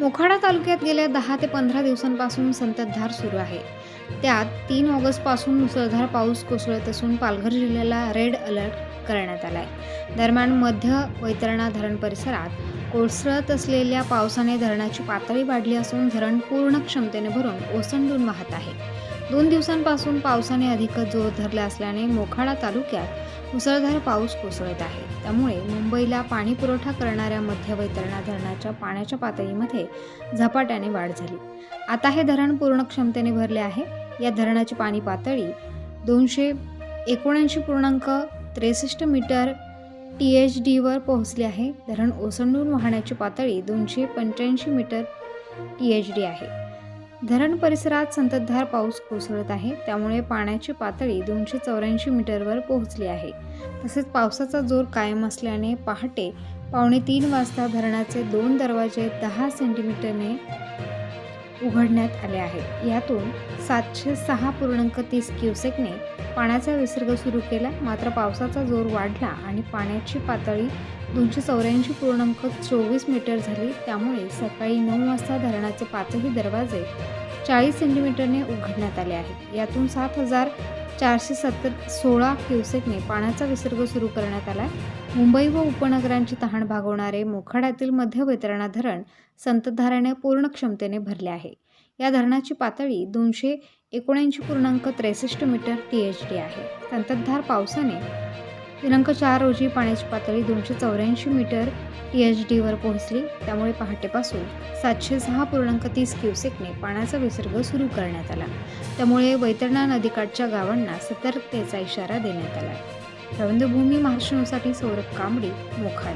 मोखाडा तालुक्यात गेल्या दहा ते पंधरा दिवसांपासून संततधार सुरू आहे. त्यात तीन ऑगस्टपासून मुसळधार पाऊस कोसळत असून पालघर जिल्ह्याला रेड अलर्ट करण्यात आला आहे दरम्यान मध्य वैतरणा धरण परिसरात कोसळत असलेल्या पावसाने धरणाची पातळी वाढली असून धरण पूर्ण क्षमतेने भरून ओसंडून वाहत आहे. दोन दिवसांपासून पावसाने अधिकच जोर धरला असल्याने मोखाडा तालुक्यात मुसळधार पाऊस कोसळत आहे. त्यामुळे मुंबईला पाणी पुरवठा करणाऱ्या मध्य वैतरणा धरणाच्या पाण्याच्या पातळीमध्ये झपाट्याने वाढ झाली. आता हे धरण पूर्ण क्षमतेने भरले आहे. या धरणाची पाणी पातळी दोनशे एकोणऐंशी पूर्णांक त्रेसष्ट मीटर टी एच डीवर पोहोचली आहे. धरण ओसंडून वाहण्याची पातळी दोनशे पंच्याऐंशी मीटर टी एच डी आहे. धरण परिसरात संततधार पाऊस कोसळत आहे. त्यामुळे पाण्याची पातळी दोनशे चौऱ्याऐंशी मीटरवर पोहोचली आहे. तसेच पावसाचा जोर कायम असल्याने पहाटे पावणे तीन वाजता धरणाचे दोन दरवाजे दहा सेंटीमीटरने उघडण्यात आले आहेत यातून सातशे सहा पूर्णांक तीस क्युसेकने पाण्याचा विसर्ग सुरू केला. मात्र पावसाचा जोर वाढला आणि पाण्याची पातळी दोनशे चौऱ्याऐंशी पूर्णांक चोवीस मीटर झाली. त्यामुळे सकाळी नऊ वाजता धरणाचे पाचही दरवाजे चाळीस सेंटीमीटरने उघडण्यात आले आहेत यातून सात हजार चारशे सत्तर सोळा क्युसेकने पाण्याचा विसर्ग सुरू करण्यात आला. मुंबई व उपनगरांची तहान भागवणारे मोखाड्यातील मध्य वितरणा धरण संततधाराने पूर्ण क्षमतेने भरले आहे. या धरणाची पातळी दोनशे एकोणऐंशी पूर्णांक त्रेसष्ट मीटर टी एच डी आहे. संततधार पावसाने दिनांक चार रोजी पाण्याची पातळी दोनशे चौऱ्याऐंशी मीटर टी एच डीवर पोहोचली. त्यामुळे पहाटेपासून सातशे सहा पूर्णांक तीस क्युसेकने पाण्याचा विसर्ग सुरू करण्यात आला. त्यामुळे वैतरणा नदीकाठच्या गावांना सतर्कतेचा इशारा देण्यात आला. रवींद्रभूमी महाराष्ट्रासाठी सौरभ कांबडी मोखाड.